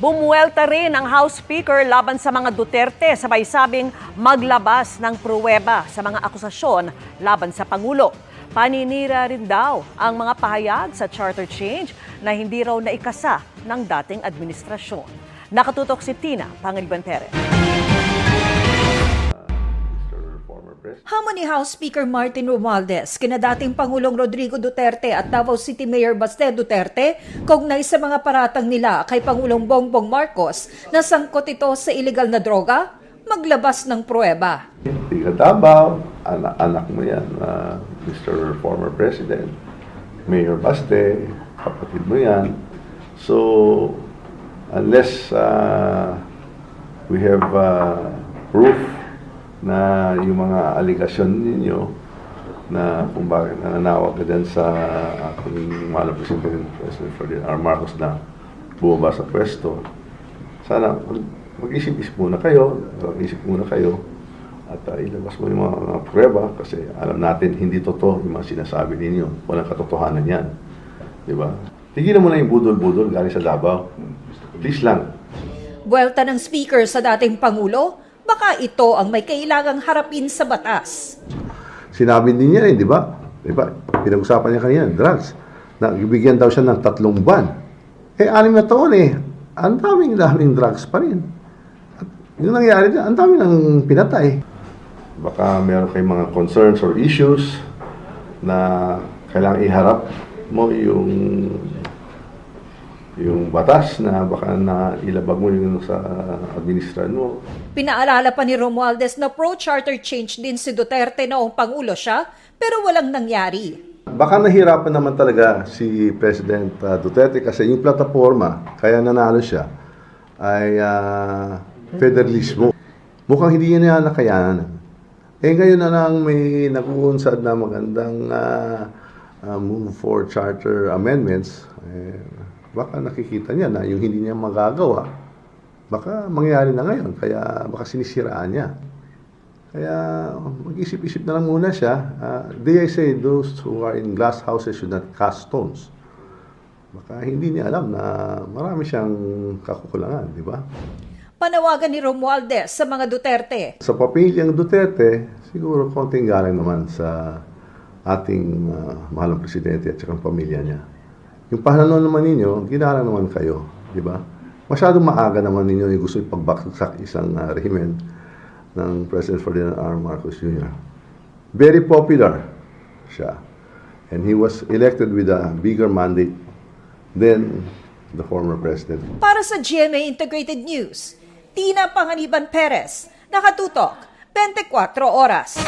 Bumuelta rin ang House Speaker laban sa mga Duterte sabay sabing maglabas ng pruweba sa mga akusasyon laban sa Pangulo. Paninira rin daw ang mga pahayag sa charter change na hindi raw naikasa ng dating administrasyon. Nakatutok si Tina Pangiliban Perez. Former President. Hamon ni House Speaker Martin Romualdez kina dating Pangulong Rodrigo Duterte at Davao City Mayor Baste Duterte kaugnay sa mga paratang nila kay Pangulong Bongbong Marcos na sangkot ito sa illegal na droga, maglabas ng pruweba. Tiga Davao, anak, anak mo yan, ah, Mr. Former President. Mayor Baste, kapatid mo yan. So, unless ah, we have ah, proof na yung mga aligasyon ninyo na kung bakit nananawag ka dyan sa ating mahal na President, President Ferdinand R. Marcos na bumaba sa pwesto, sana mag- mag-isip-isip muna kayo, mag-isip muna kayo, at uh, ilabas mo yung mga, mga prueba kasi alam natin hindi totoo yung mga sinasabi ninyo. Walang katotohanan yan. Di ba? Tigilan mo na yung budol-budol galing sa Davao. Please lang. Buwelta ng Speaker sa dating Pangulo, baka ito ang may kailangang harapin sa batas. Sinabi din niya eh, di ba? Di ba? Pinag-usapan niya kanina, drugs. Na bibigyan daw siya ng tatlong ban. Eh, anim na taon eh. Ang daming daming drugs pa rin. At yung nangyari dyan, ang dami ng pinatay. Baka meron kayong mga concerns or issues na kailangang iharap mo yung yung batas na baka na ilabag mo yung sa administrasyon mo. Pinaalala pa ni Romualdez na pro-charter change din si Duterte noong Pangulo siya, pero walang nangyari. Baka nahirapan naman talaga si President uh, Duterte kasi yung plataforma, kaya nanalo siya, ay uh, federalismo. Mukhang hindi niya nakayanan. Eh ngayon na lang may nakuunsad na magandang uh, uh, move for charter amendments, eh, baka nakikita niya na yung hindi niya magagawa, baka mangyari na ngayon, kaya baka sinisiraan niya. Kaya mag-isip-isip na lang muna siya. Uh, they say those who are in glass houses should not cast stones. Baka hindi niya alam na marami siyang kakukulangan, di ba? Panawagan ni Romualdez sa mga Duterte. Sa papilyang Duterte, siguro konting galang naman sa ating uh, mahal na presidente at saka pamilya niya. Yung pahlanon naman ninyo, ginalang naman kayo, di ba? Masyadong maaga naman ninyo yung gusto ipagbaksak isang uh, rehimen ng President Ferdinand R. Marcos Jr. Very popular siya. And he was elected with a bigger mandate than the former president. Para sa GMA Integrated News, Tina Panganiban Perez, nakatutok, 24 oras.